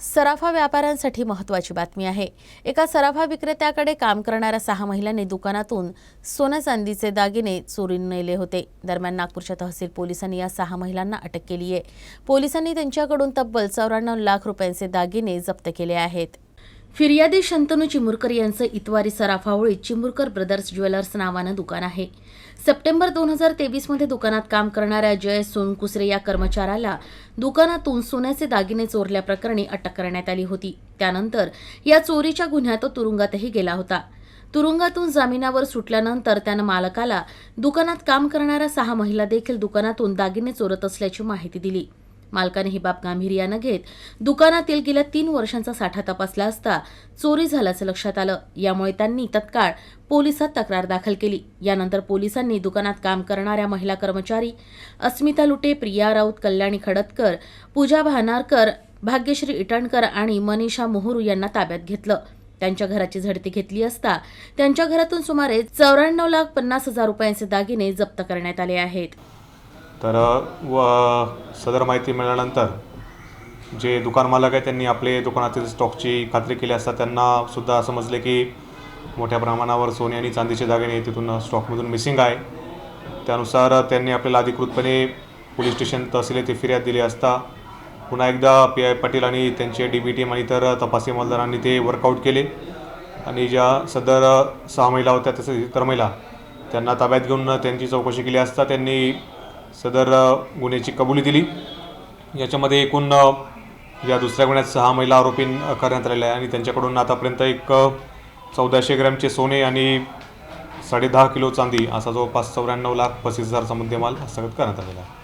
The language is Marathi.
सराफा व्यापाऱ्यांसाठी महत्त्वाची बातमी आहे. एका सराफा विक्रेत्याकडे काम करणाऱ्या सहा महिलांनी दुकानातून सोन्या चांदीचे दागिने चोरीने नेले होते. दरम्यान नागपूरच्या तहसील पोलिसांनी या सहा महिलांना अटक केली आहे पोलिसांनी त्यांच्याकडून तब्बल चौऱ्याण्णव लाख रुपयांचे दागिने जप्त केले आहेत. फिर्यादी शंतनू चिमुरकर यांचं इतवारी सराफावळीत चिमुरकर ब्रदर्स ज्वेलर्स नावानं दुकान आहे. सप्टेंबर दोन हजार तेवीसमध्ये दुकानात काम करणाऱ्या जय सोनकुसरे या कर्मचाऱ्याला दुकानातून सोन्याचे दागिने चोरल्याप्रकरणी अटक करण्यात आली होती. त्यानंतर या चोरीच्या गुन्ह्यात तो तुरुंगातही गेला होता. तुरुंगातून जामिनावर सुटल्यानंतर त्यानं मालकाला दुकानात काम करणाऱ्या सहा महिला देखील दुकानातून दागिने चोरत असल्याची माहिती दिली. मालकाने ही बाब गांभीर्यानं घेत दुकानातील गेल्या तीन वर्षांचा साठा तपासला असता चोरी झाल्याचं लक्षात आलं. यामुळे त्यांनी तत्काळ पोलिसात तक्रार दाखल केली. यानंतर पोलिसांनी दुकानात काम करणाऱ्या महिला कर्मचारी अस्मिता लुटे प्रिया राऊत कल्याणी खडतकर पूजा भानारकर भाग्यश्री इटणकर आणि मनीषा मोहरू यांना ताब्यात घेतलं. त्यांच्या घराची झडती घेतली असता त्यांच्या घरातून सुमारे चौऱ्याण्णव लाख पन्नास हजार रुपयांचे दागिने जप्त करण्यात आले आहेत. तर व सदर माहिती मिळाल्यानंतर जे दुकान मालक आहे त्यांनी आपले दुकानातील स्टॉकची खात्री केली असता त्यांना सुद्धा समजले की मोठ्या प्रमाणावर सोने आणि चांदीचे दागिने तिथून स्टॉकमधून मिसिंग आहे. त्यानुसार त्यांनी आपल्याला अधिकृतपणे पोलीस स्टेशन तहसील येथे फिर्याद दिली असता पुन्हा एकदा पी आय पाटील आणि त्यांचे डी बी टीम आणि इतर तपासी मलदारांनी ते वर्कआउट केले. आणि ज्या सदर सहा महिला होत्या तसेच इतर महिला त्यांना ताब्यात घेऊन त्यांची चौकशी केली असता त्यांनी सदर गुन्ह्याची कबुली दिली. याच्यामध्ये एकूण या दुसऱ्या गुन्ह्यात सहा महिला आरोपी करण्यात आलेल्या आहे आणि त्यांच्याकडून आतापर्यंत एक चौदाशे ग्रॅमचे सोने आणि साडेदहा किलो चांदी असा जवळपास चौऱ्याण्णव लाख पस्तीस हजारचा मुद्देमाल हस्तगत करण्यात आलेला आहे.